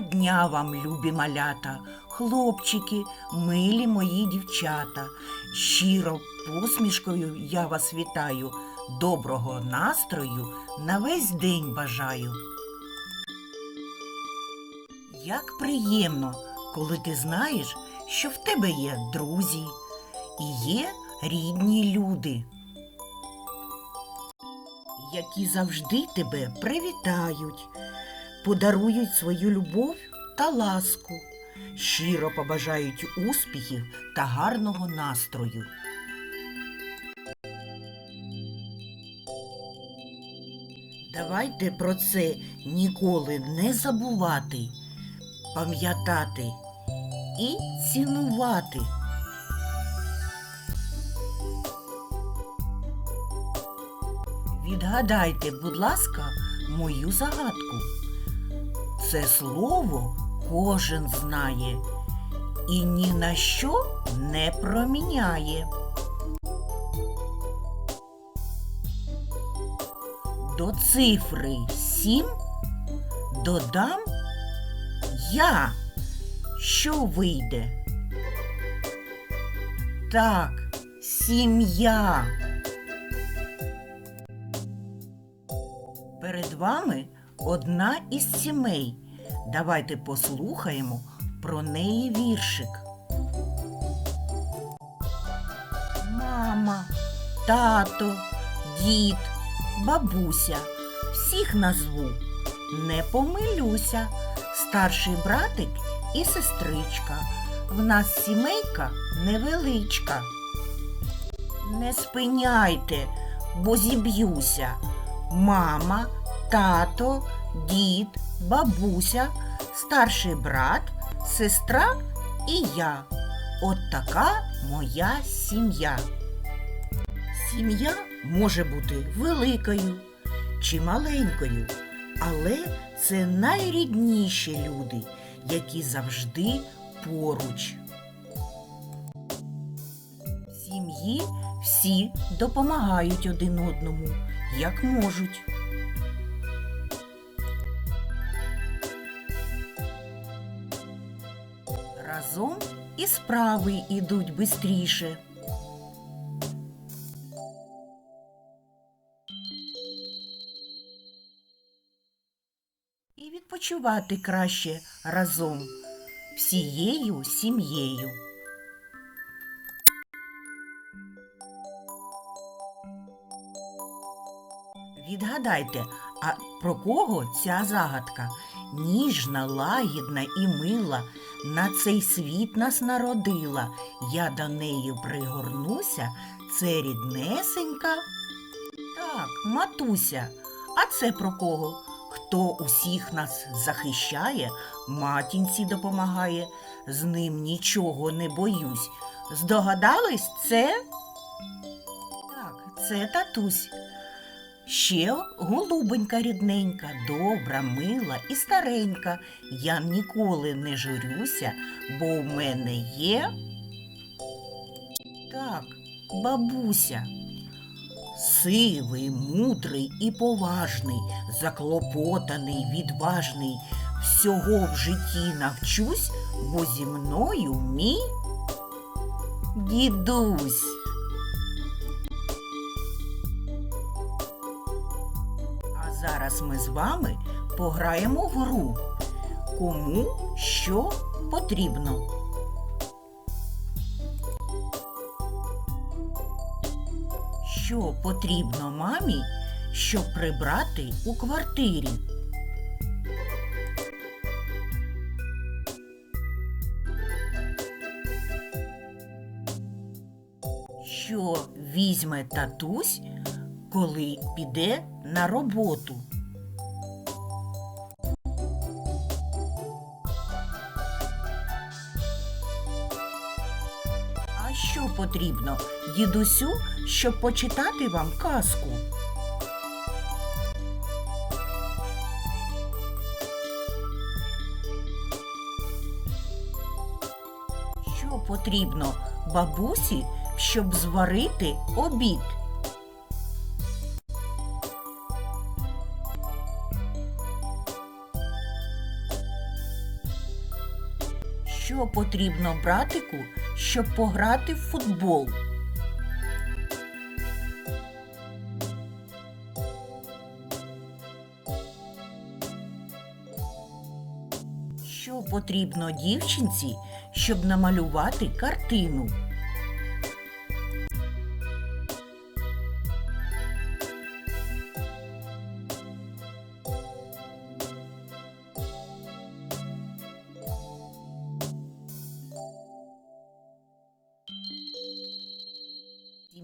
дня вам, любі малята, хлопчики, милі мої дівчата. Щиро посмішкою я вас вітаю. Доброго настрою на весь день бажаю. Як приємно, коли ти знаєш, що в тебе є друзі і є рідні люди, які завжди тебе привітають, подарують свою любов та ласку, щиро побажають успіхів та гарного настрою. Давайте про це ніколи не забувати, пам'ятати і цінувати. Відгадайте, будь ласка, мою загадку. Це слово кожен знає і ні на що не проміняє. До цифри сім додам я. Що вийде? Так, сім'я. Перед вами одна із сімей. Давайте послухаємо про неї віршик. Мама, тато, дід, бабуся. Всіх назву. Не помилюся. Старший братик і сестричка. В нас сімейка невеличка. Не спиняйте, бо зіб'юся. Мама, тато, дід, бабуся, старший брат, сестра і я. От така моя сім'я. Сім'я може бути великою чи маленькою, але це найрідніші люди, які завжди поруч. В сім'ї всі допомагають один одному, як можуть. Разом і справи ідуть бистріше. І відпочивати краще разом всією сім'єю. Відгадайте, а про кого ця загадка? Ніжна, лагідна і мила, на цей світ нас народила. Я до неї пригорнуся, це ріднесенька. Так, матуся, а це про кого? Хто усіх нас захищає, матінці допомагає, з ним нічого не боюсь. Здогадались це? Так, це татусь. Ще голубенька рідненька, добра, мила і старенька. Я ніколи не журюся, бо у мене є. Так, бабуся. Сивий, мудрий і поважний, заклопотаний, відважний. Всього в житті навчусь, бо зі мною мій дідусь. Ми з вами пограємо в гру. Кому що потрібно. Що потрібно мамі, щоб прибрати у квартирі? Що візьме татусь, коли піде на роботу? Що потрібно дідусю, щоб почитати вам казку? Що потрібно бабусі, щоб зварити обід? Що потрібно братику, щоб пограти в футбол? Що потрібно дівчинці, щоб намалювати картину?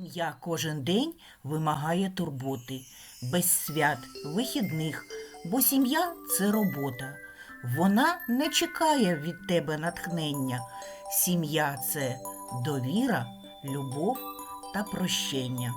Сім'я кожен день вимагає турботи, без свят, вихідних, бо сім'я це робота. Вона не чекає від тебе натхнення. Сім'я це довіра, любов та прощення.